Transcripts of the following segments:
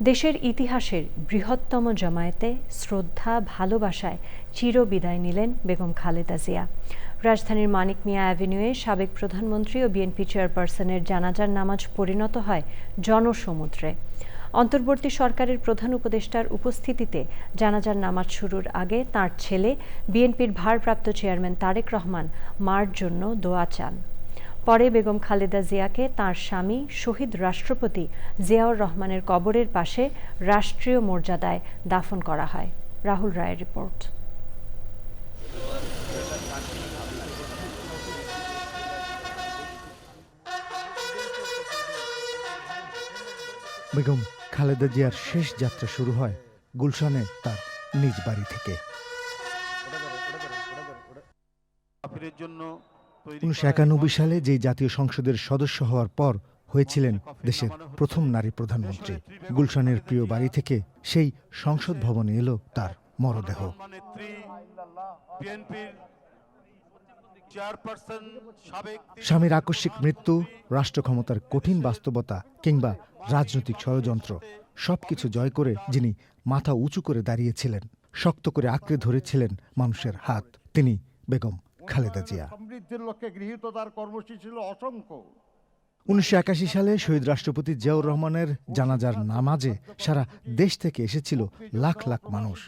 দেশের ইতিহাসের বৃহত্তম জামায়াতে শ্রদ্ধা, ভালোবাসায় চির বিদায় নিলেন বেগম খালেদা জিয়া। রাজধানীর মানিক মিয়া অ্যাভিনিউয়ে সাবেক প্রধানমন্ত্রী ও বিএনপি চেয়ারপারসনের জানাজার নামাজ পরিণত হয় জনসমুদ্রে। অন্তর্বর্তী সরকারের প্রধান উপদেষ্টার উপস্থিতিতে জানাজার নামাজ শুরুর আগে তার ছেলে, বিএনপির ভারপ্রাপ্ত চেয়ারম্যান তারেক রহমান মার জন্য দোয়া চান। পরে বেগম খালেদা জিয়াকে তার স্বামী শহীদ রাষ্ট্রপতি জিয়াউর রহমানের কবরের পাশে রাষ্ট্রীয় মর্যাদায় দাফন করা হয়। রাহুল রায়ের রিপোর্ট। বেগম খালেদা জিয়ার শেষ যাত্রা শুরু হয় গুলশানে তার নিজ বাড়ি থেকে। জন্য উনিশশো একানব্বই সালে যেই জাতীয় সংসদের সদস্য হওয়ার পর হয়েছিলেন দেশের প্রথম নারী প্রধানমন্ত্রী। গুলশানের প্রিয় বাড়ি থেকে সেই সংসদ ভবনে এলো তার মরদেহ। স্বামীর আকস্মিক মৃত্যু রাষ্ট্র ক্ষমতার কঠিন বাস্তবতা কিংবা রাজনৈতিক ষড়যন্ত্র সবকিছু জয় করে যিনি মাথা উঁচু করে দাঁড়িয়েছিলেন, শক্ত করে আঁকড়ে ধরেছিলেন মানুষের হাত, তিনি বেগম খালেদা জিয়া। সমৃদ্ধির লক্ষ্যে গৃহীত তার কর্মসূচি ছিল অসংখ্য। উনিশশো একাশি সালে শহীদ রাষ্ট্রপতি জিয়াউর রহমানের জানাজার নামাজে সারা দেশ থেকে এসেছিল লাখ লাখ মানুষ।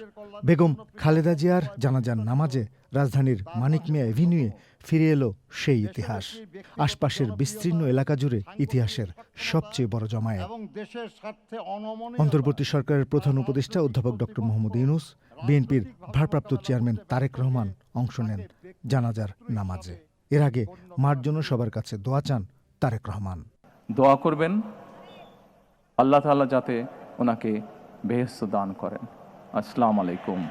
বেগম খালেদা জিয়ার জানাজার নামাজে রাজধানীর মানিক মিয়া এভিনিউয়ে ফিরে এলো সেই ইতিহাস। আশপাশের বিস্তীর্ণ এলাকা জুড়ে ইতিহাসের সবচেয়ে বড় জমায়েত। অন্তর্বর্তী সরকারের প্রধান উপদেষ্টা অধ্যাপক ডক্টর মোহাম্মদ ইউনুস বিএনপির ভারপ্রাপ্ত চেয়ারম্যান তারেক রহমান অংশ নেন জানাজার নামাজে। এর আগে মার জন্য সবার কাছে দোয়া চান তারেক রহমান। দোয়া করবেন আল্লাহ তাআলা যাতে ওনাকে বেহেস্ত দান করেন। আসসালামু আলাইকুম।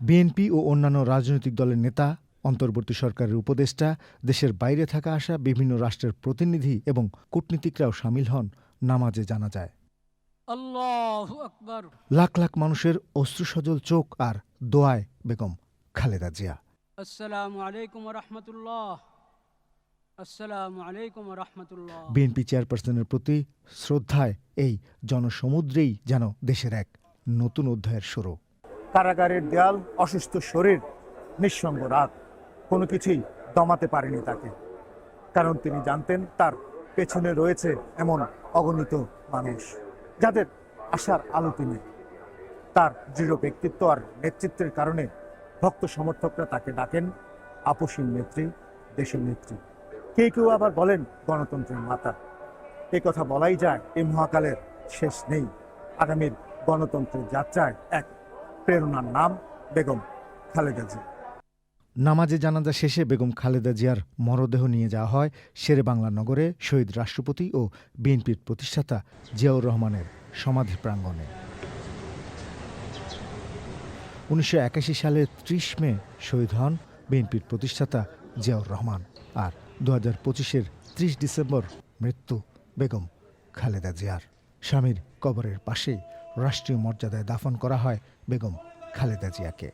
বিএনপি ও অন্যান্য রাজনৈতিক দলের নেতা অন্তর্বর্তী সরকারের উপদেষ্টা দেশের বাইরে থাকা আসা বিভিন্ন রাষ্ট্রের প্রতিনিধি এবং কূটনীতিকরাও সামিল হন নামাজে জানা যায়। আল্লাহু লাখ লাখ মানুষের অশ্রুসজল চোখ আর দোয়ায় বেগম খালেদা জিয়া। আসসালামু আলাইকুম রহমতুল্লাহ আসসালামু আলাইকুম রহমতুল্লাহ বিএনপি চেয়ারপারসনের প্রতি শ্রদ্ধায় এই জনসমুদ্রেই যেন দেশের এক নতুন অধ্যায়ের শুরু। কারাগারের দেয়াল অসুস্থ শরীর নিঃসঙ্গ রাত কোনো কিছুই দমাতে পারেনি তাকে। কারণ তিনি জানতেন তার পেছনে রয়েছে এমন অগণিত মানুষ যাদের আশার আলো তিনি। তার দৃঢ় ব্যক্তিত্ব আর নেতৃত্বের কারণে ভক্ত সমর্থকরা তাকে ডাকেন আপসীন নেত্রী, দেশের নেত্রী। কেউ কেউ আবার বলেন গণতন্ত্রের মাতা। এ কথা বলাই যায় এই মহাকালের শেষ নেই। আগামীর গণতন্ত্রের যাত্রায় এক প্রেরণার নাম বেগম খালেদা জিয়া। নামাজে জানাজা শেষে বেগম খালেদা জিয়ার মরদেহ নিয়ে যাওয়া হয় শেরে বাংলা নগরে শহীদ রাষ্ট্রপতি ও বিএনপির প্রতিষ্ঠাতা জিয়াউর রহমানের সমাধি প্রাঙ্গণে উনিশশো একাশি সালে ত্রিশ মে শহীদ হন বিএনপির প্রতিষ্ঠাতা জিয়াউর রহমান আর দু হাজার পঁচিশের ত্রিশ ডিসেম্বর মৃত্যু বেগম খালেদা জিয়ার। স্বামীর কবরের পাশেই রাষ্ট্রীয় মর্যাদায় দাফন করা হয় বেগম খালেদা জিয়াকে।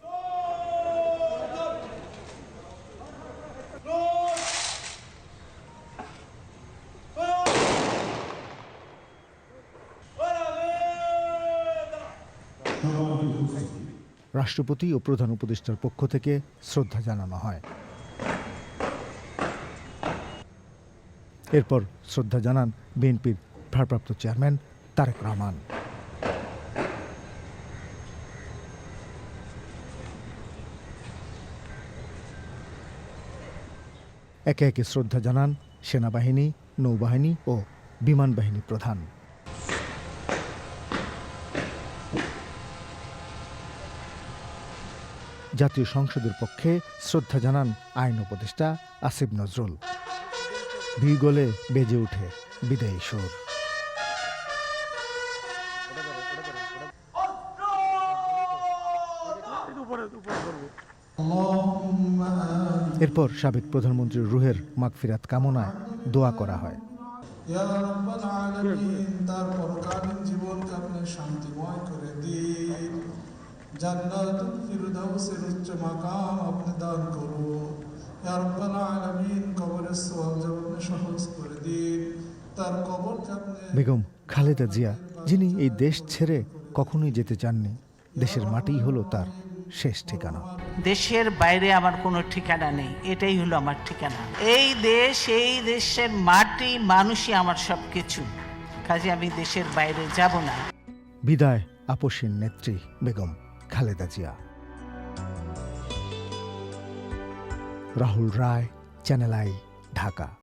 রাষ্ট্রপতি ও প্রধান উপদেষ্টার পক্ষ থেকে শ্রদ্ধা জানানো হয়। এরপর শ্রদ্ধা জানান বিএনপির ভারপ্রাপ্ত চেয়ারম্যান তারেক রহমান। একে একে শ্রদ্ধা জানান সেনাবাহিনী, নৌবাহিনী ও বিমান বাহিনী প্রধান। জাতীয় সংসদের পক্ষে শ্রদ্ধা জানান আইন উপদেষ্টা আসিফ নজরুল। ভিগলে বেজে ওঠে বিদায়ী সুর। এরপর সাবেক প্রধানমন্ত্রী রুহের মাগফিরাত কামনায় দোয়া করা হয়। জীবনকে আপনি শান্তিময় করে দিন। জান্নাতুল ফিরদাউসের উচ্চ মাকাম আপনি দান করুন। ইয়া রাব্বাল আলামিন কবরের সওয়াব যেন সহজ করে দিন। তার কবরকে আপনি বেগম খালেদা জিয়া যিনি এই দেশ ছেড়ে কখনোই যেতে চাননি দেশের মাটিই হলো তার শেষ ঠিকানা। দেশের বাইরে আমার কোনো ঠিকানা নেই এটাই হলো আমার ঠিকানা। এই দেশ এই দেশের মাটি মানুষই আমার সব কিছু কাজে আমি দেশের বাইরে যাব না। বিদায় আপসীর নেত্রী Begum. Khaleda Zia. Rahul Roy channel I Dhaka